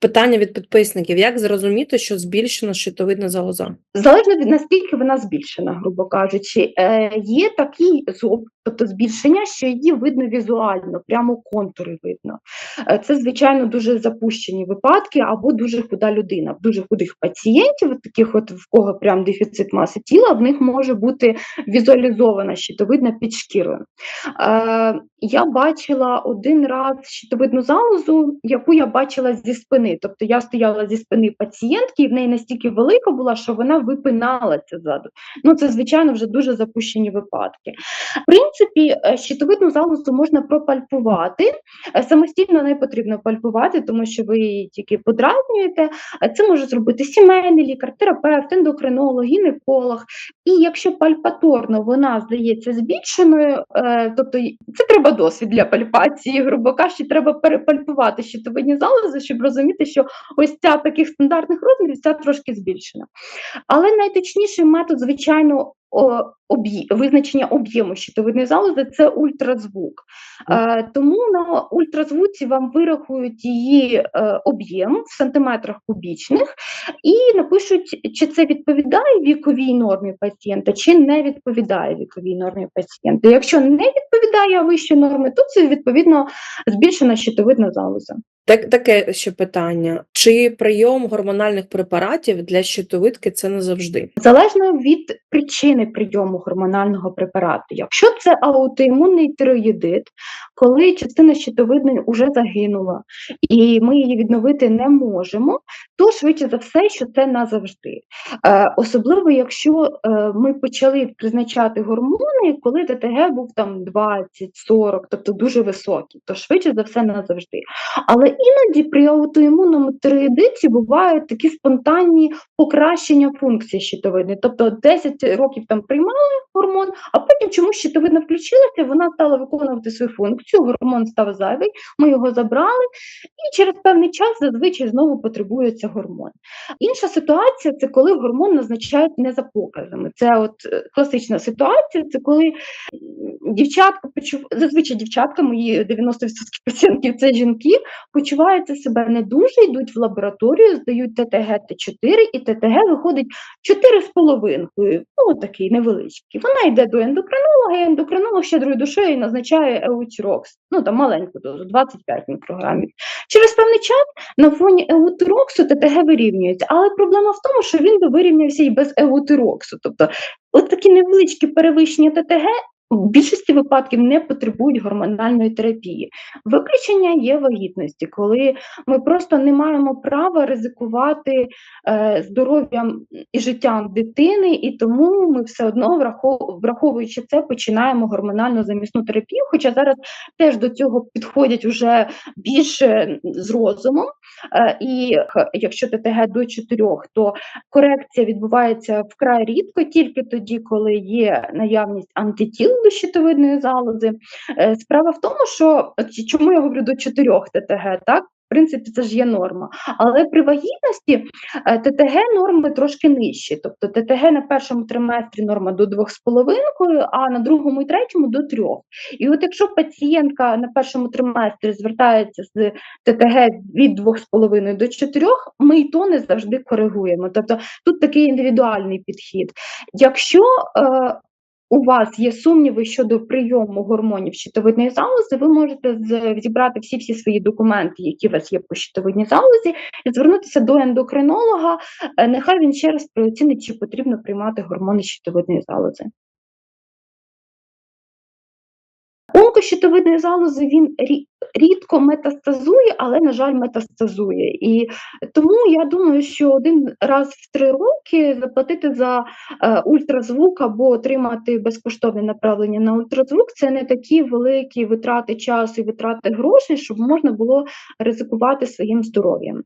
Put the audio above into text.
Питання від підписників: як зрозуміти, що збільшена щитовидна залоза? Залежно від наскільки вона збільшена, грубо кажучи, е, є такий зоб, тобто збільшення, що її видно візуально, прямо контури видно. Е, це, звичайно, дуже запущені випадки або дуже худа людина. В дуже худих пацієнтів, таких, от в кого прям дефіцит маси тіла, в них може бути візуалізована щитовидна під шкірою. Е, я бачила один раз щитовидну залозу, яку я бачила зі спини. Тобто я стояла зі спини пацієнтки, і в неї настільки велика була, що вона випиналася ззаду. Ну, це, звичайно, вже дуже запущені випадки. В принципі, е, щитовидну залозу можна пропальпувати. Е, Самостійно не потрібно пальпувати, тому що ви її тільки подразнюєте. Е, Це може зробити сімейний лікар, терапевт, ендокринолог, гінеколог. І якщо пальпаторно вона здається збільшеною, тобто це треба досвід для пальпації, грубо кажучи, треба перепальпувати щитовидні залози, щоб розуміти, що ось ця таких стандартних розмірів, ця трошки збільшена. Але найточніший метод, звичайно, визначення об'єму щитовидної залози це ультразвук. Е, тому на ультразвуці вам вирахують її е, об'єм в сантиметрах кубічних і напишуть, чи це відповідає віковій нормі пацієнта, чи не відповідає віковій нормі пацієнта. Якщо не відповідає вищій норми, то це відповідно збільшена щитовидна залоза. Так, таке ще питання: чи прийом гормональних препаратів для щитовидки це не завжди? Залежно від причини прийому гормонального препарату. Якщо це аутоімунний тироїдит, коли частина щитовидної вже загинула, і ми її відновити не можемо, то швидше за все, що це назавжди. Е, особливо, якщо е, ми почали призначати гормони, коли ТТГ був там 20-40, тобто дуже високий, то швидше за все назавжди. Але іноді при аутоімунному тироїдиті бувають такі спонтанні покращення функції щитовидної. Тобто 10 років там приймали гормон, а потім чомусь щитовидна включилася, вона стала виконувати свою функцію, гормон став зайвий, ми його забрали, і через певний час зазвичай знову потребується гормон. Інша ситуація це коли гормон назначають не за показами. Це от е, класична ситуація, це коли дівчатка зазвичай дівчатка, мої 90% пацієнтів це жінки, почуваються себе не дуже, йдуть в лабораторію, здають ТТГ Т4, і ТТГ виходить 4,5, ну такий невеличкий. Вона йде до ендокринолога, і ендокринолог щедрою душею назначає еутірокс, ну там маленьку дозу, 25 мікрограмів. Через певний час на фоні еутироксу ТТГ вирівнюється, але проблема в тому, що він би вирівнявся і без еутироксу. Тобто, от такі невеличкі перевищення ТТГ в більшості випадків не потребують гормональної терапії. Виключення є вагітності, коли ми просто не маємо права ризикувати е, здоров'ям і життям дитини, і тому ми все одно, врахов- враховуючи це, починаємо гормональну замісну терапію. Хоча зараз теж до цього підходять вже більше з розумом. Е, і якщо ТТГ до 4, то корекція відбувається вкрай рідко, тільки тоді, коли є наявність антитіл до щитовидної залози. Е, Справа в тому, що чому я говорю до 4 ТТГ, так? В принципі, це ж є норма. Але при вагітності е, ТТГ норми трошки нижчі. Тобто ТТГ на першому триместрі норма до 2,5, а на другому і третьому до 3. І от якщо пацієнтка на першому триместрі звертається з ТТГ від 2,5 до 4, ми і то не завжди коригуємо. Тобто тут такий індивідуальний підхід. Якщо е, у вас є сумніви щодо прийому гормонів щитовидної залози, ви можете зібрати всі всі свої документи, які у вас є по щитовидній залозі, і звернутися до ендокринолога. Е, Нехай він ще раз прооцінить, чи потрібно приймати гормони щитовидної залози. Онкощитовидної залози він рі- рідко метастазує, але, на жаль, метастазує. І тому я думаю, що один раз в три роки заплатити за е, ультразвук або отримати безкоштовне направлення на ультразвук це не такі великі витрати часу і витрати грошей, щоб можна було ризикувати своїм здоров'ям.